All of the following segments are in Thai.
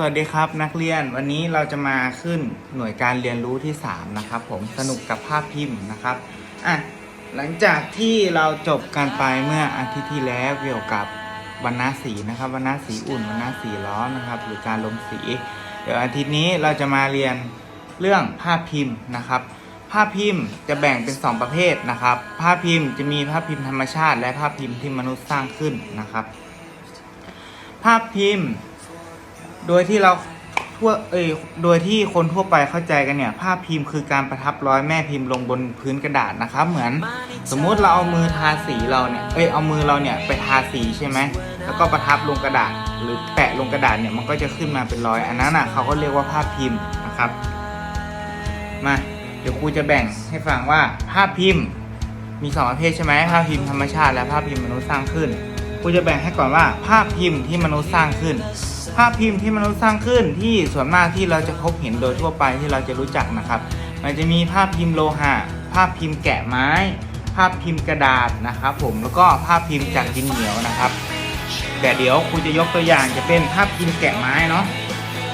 สวัสดีครับนักเรียนวันนี้เราจะมาขึ้นหน่วยการเรียนรู้ที่ 3 นะครับ ผมสนุกกับภาพพิมพ์นะครับอะหลังจากที่เราจบกันไปเมื่ออาทิตย์ที่แล้วเกี่ยวกับวรรณสีนะครับวรรณสีอุ่นวรรณสีร้อนนะครับ หรือการลงสี เดี๋ยวอาทิตย์นี้เราจะมาเรียนเรื่องภาพพิมพ์นะครับ ภาพพิมพ์จะแบ่งเป็น 2 ประเภทนะครับ ภาพพิมพ์จะมีภาพพิมพ์ธรรมชาติ และภาพพิมพ์ที่มนุษย์สร้างขึ้นนะครับ ภาพพิมพ์ โดยที่เราทั่วเอยโดยที่คนทั่วไปเข้าใจกันเนี่ย ภาพพิมพ์คือการประทับร้อยแม่พิมพ์ลงบนพื้นกระดาษนะครับ เหมือนสมมุติเราเอามือทาสีเราเนี่ย เอ้ยเอามือเราเนี่ยไปทาสีใช่ไหม แล้วก็ประทับลงกระดาษ หรือแปะลงกระดาษเนี่ยมันก็จะขึ้นมาเป็นรอย อันนั้นอะเขาก็เรียกว่าภาพพิมพ์นะครับ มา เดี๋ยวครูจะแบ่งให้ฟังว่าภาพพิมพ์ มีสองประเภทใช่ไหมภาพพิมพ์ธรรมชาติและภาพพิมพ์มนุษย์สร้างขึ้นครูจะแบ่งให้ก่อนว่า ภาพพิมพ์ที่มนุษย์สร้างขึ้น ภาพพิมพ์ที่มนุษย์สร้างขึ้นที่ส่วนมากที่เราจะพบเห็นโดยทั่วไปที่เราจะรู้จักนะครับ มันจะมีภาพพิมพ์โลหะ ภาพพิมพ์แกะไม้ ภาพพิมพ์กระดาษนะครับ ผมแล้วก็ภาพพิมพ์จากดินเหนียวนะครับ แต่เดี๋ยวครูจะยกตัวอย่างจะเป็นภาพพิมพ์แกะไม้เนาะ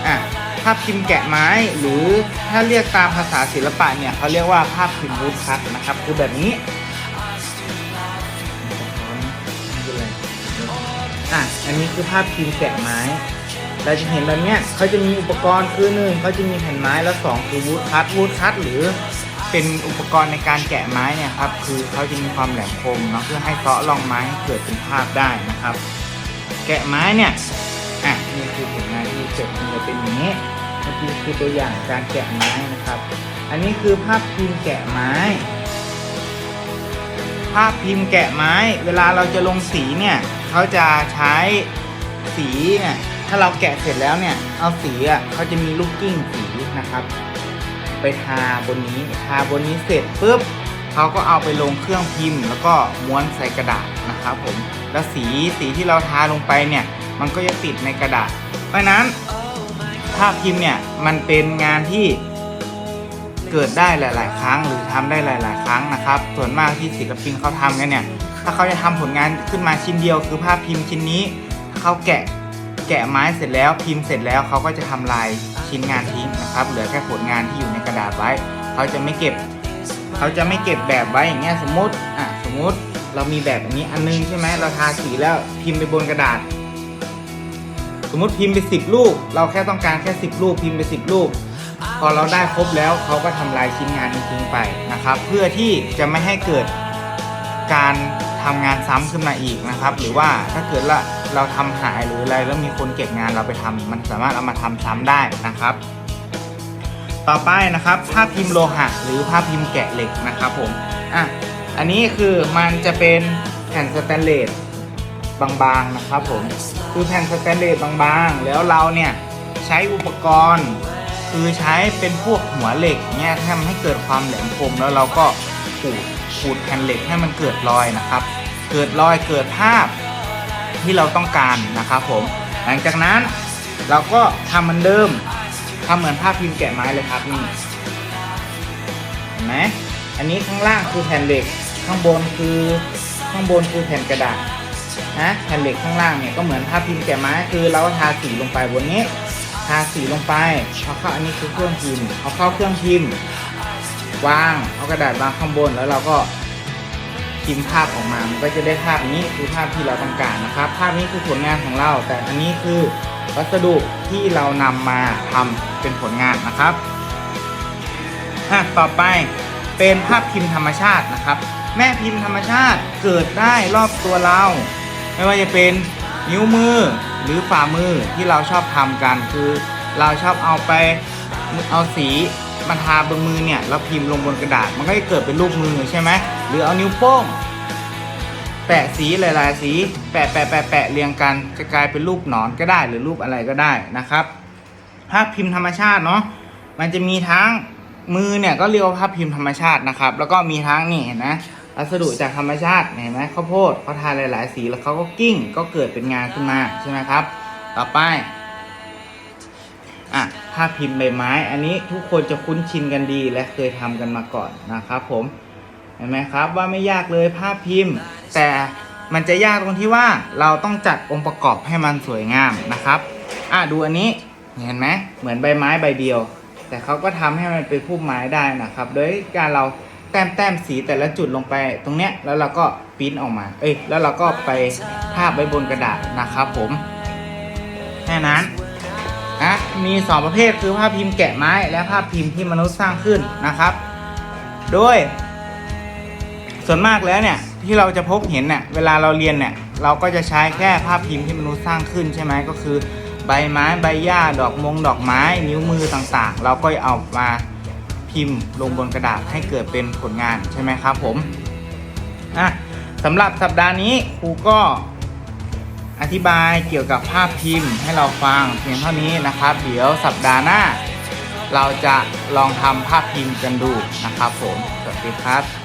อะภาพพิมพ์แกะไม้หรือถ้าเรียกตามภาษาศิลปะเนี่ยเขาเรียกว่าภาพพิมพ์วูดคัตนะครับ คือแบบนี้อะอันนี้คือภาพพิมพ์แกะไม้ เราจะเห็นแบบเนี้ยเขาจะมีอุปกรณ์คือหนึ่งเขาจะมีแผ่นไม้แล้วสองคือวูดคัตวูดคัตหรือเป็นอุปกรณ์ในการแกะไม้เนี่ยครับคือเขาจะมีความแหลมคมเนาะเพื่อให้เซาะรองไม้ให้เกิดเป็นภาพได้นะครับ แกะไม้เนี่ยอะนี่คือผลงานที่เสร็จมันจะเป็นอย่างนี้เมื่อกี้คือตัวอย่างการแกะไม้นะครับ อันนี้คือภาพพิมพ์แกะไม้ ภาพพิมพ์แกะไม้ เวลาเราจะลงสีเนี่ยเขาจะใช้สีเนี่ย ถ้าเราแกะเสร็จแล้วเนี่ยเอาสีอะเขาจะมีลูกกิ้งสีนะครับ ไปทาบนนี้ทาบนนี้เสร็จปุ๊บเขาก็เอาไปลงเครื่องพิมพ์ แล้วก็ม้วนใส่กระดาษนะครับผมแล้วสีสีที่เราทาลงไปเนี่ยมันก็จะติดในกระดาษ เพราะนั้นภาพพิมพ์เนี่ยมันเป็นงานที่เกิดได้หลาย ๆ ครั้งหรือทำได้หลาย ๆ ครั้งนะครับ ส่วนมากที่ศิลปินเขาทำกันเนี่ยถ้าเขาจะทำผลงานขึ้นมาชิ้นเดียวคือภาพพิมพ์ชิ้นนี้เขาแกะ แกะไม้เสร็จแล้วพิมพ์เสร็จแล้วเขาก็จะทำลายชิ้นงานทิ้งนะครับ เหลือแค่ผลงานที่อยู่ในกระดาษไว้ เขาจะไม่เก็บ เขาจะไม่เก็บแบบไว้อย่างเงี้ยสมมติอะสมมติเรามีแบบอย่างนี้อันนึงใช่ไหมเราทาสีแล้วพิมพ์ไปบนกระดาษ สมมติพิมพ์ไปสิบรูปเราแค่ต้องการแค่สิบรูปพิมพ์ไปสิบรูปพอเราได้ครบแล้วเขาก็ทำลายชิ้นงานนี้ทิ้งไปนะครับ เพื่อที่จะไม่ให้เกิดการ ทำงานซ้ำขึ้นมาอีกนะครับ หรือว่าถ้าเกิดละเราทำหายหรืออะไรแล้วมีคนเก็บงานเราไปทำมันสามารถเอามาทำซ้ำได้นะครับ ต่อไปนะครับภาพพิมพ์โลหะ หรือภาพพิมพ์แกะเหล็กนะครับผมอะอันนี้คือมันจะเป็นแผ่นสแตนเลสบางๆนะครับผมคือแผ่นสแตนเลสบางๆ แล้วเราเนี่ยใช้อุปกรณ์ คือใช้เป็นพวกหัวเหล็กเนี่ยทำให้เกิดความแหลมคมแล้วเราก็ ขูดขูดแผ่นเหล็กให้มันเกิดรอยนะครับ เกิดรอยเกิดภาพที่เราต้องการนะครับผม หลังจากนั้นเราก็ทำเหมือนเดิมทำเหมือนภาพพิมพ์แกะไม้เลยครับนี่เห็นไหมอันนี้ข้างล่างคือแผ่นเหล็กข้างบนคือข้างบนคือแผ่นกระดาษนะแผ่นเหล็กข้างล่างเนี่ยก็เหมือนภาพพิมพ์แกะไม้คือเราทาสีลงไปบนนี้ ทาสีลงไปเอาเข้าอันนี้คือเครื่องพิมพ์เอาเข้าเครื่องพิมพ์ วางเอากระดาษวางข้างบนแล้วเราก็พิมพ์ภาพออกมา มันก็จะได้ภาพนี้คือภาพที่เราต้องการนะครับ ภาพนี้คือผลงานของเรา แต่อันนี้คือวัสดุที่เรานำมาทำเป็นผลงานนะครับอะต่อไปเป็นภาพพิมพ์ธรรมชาตินะครับ แม่พิมพ์ธรรมชาติเกิดได้รอบตัวเรา ไม่ว่าจะเป็นนิ้วมือหรือฝ่ามือที่เราชอบทำกัน คือเราชอบเอาไปเอาสี มาทาบนมือเนี่ยแล้วพิมพ์ลงบนกระดาษ มันก็จะเกิดเป็นรูปมือใช่ไหมหรือเอานิ้วโป้ง แปะสีหลายๆ สี แปะแปะแปะแปะเรียงกันจะกลายเป็นรูปหนอนก็ได้ หรือรูปอะไรก็ได้นะครับภาพพิมพ์ธรรมชาติเนาะมันจะมีทั้งมือเนี่ยก็เรียกว่าภาพพิมพ์ธรรมชาตินะครับ แล้วก็มีทั้งนี่เห็นไหมวัสดุจากธรรมชาติเห็นไหมข้าวโพดเขาทาหลาย ๆ สีแล้วเขาก็กิ้งก็เกิดเป็นงานขึ้นมาใช่ไหมครับ ต่อไปอะ ภาพพิมพ์ใบไม้ อันนี้ทุกคนจะคุ้นชินกันดีและเคยทำกันมาก่อนนะครับผมเห็นไหมครับว่าไม่ยากเลยภาพพิมพ์ แต่มันจะยากตรงที่ว่าเราต้องจัดองค์ประกอบให้มันสวยงามนะครับอะดูอันนี้เห็นไหมเหมือนใบไม้ใบเดียว แต่เขาก็ทำให้มันเป็นพุ่มไม้ได้นะครับ โดยการเราแต้มแต้มสีแต่ละจุดลงไปตรงเนี้ยแล้วเราก็ปิ้นออกมา เอ้ยแล้วเราก็ไปภาพไว้บนกระดาษนะครับผมแค่นั้น มีสองประเภทคือภาพพิมพ์แกะไม้ และภาพพิมพ์ที่มนุษย์สร้างขึ้นนะครับ โดย ส่วนมากแล้วเนี่ยที่เราจะพบเห็นเนี่ยเวลาเราเรียนเนี่ยเราก็จะใช้แค่ภาพพิมพ์ที่มนุษย์สร้างขึ้นใช่ไหมก็คือ ใบไม้ใบหญ้าดอกมงดอกไม้ นิ้วมือต่างๆ เราก็เอามาพิมพ์ลงบนกระดาษให้เกิดเป็นผลงานใช่ไหมครับผมอะสำหรับสัปดาห์นี้ครูก็ อธิบายเกี่ยวกับภาพพิมพ์ให้เราฟังเพียงเท่านี้นะครับ เดี๋ยวสัปดาห์หน้า เราจะลองทำภาพพิมพ์กันดูนะครับผม สวัสดีครับ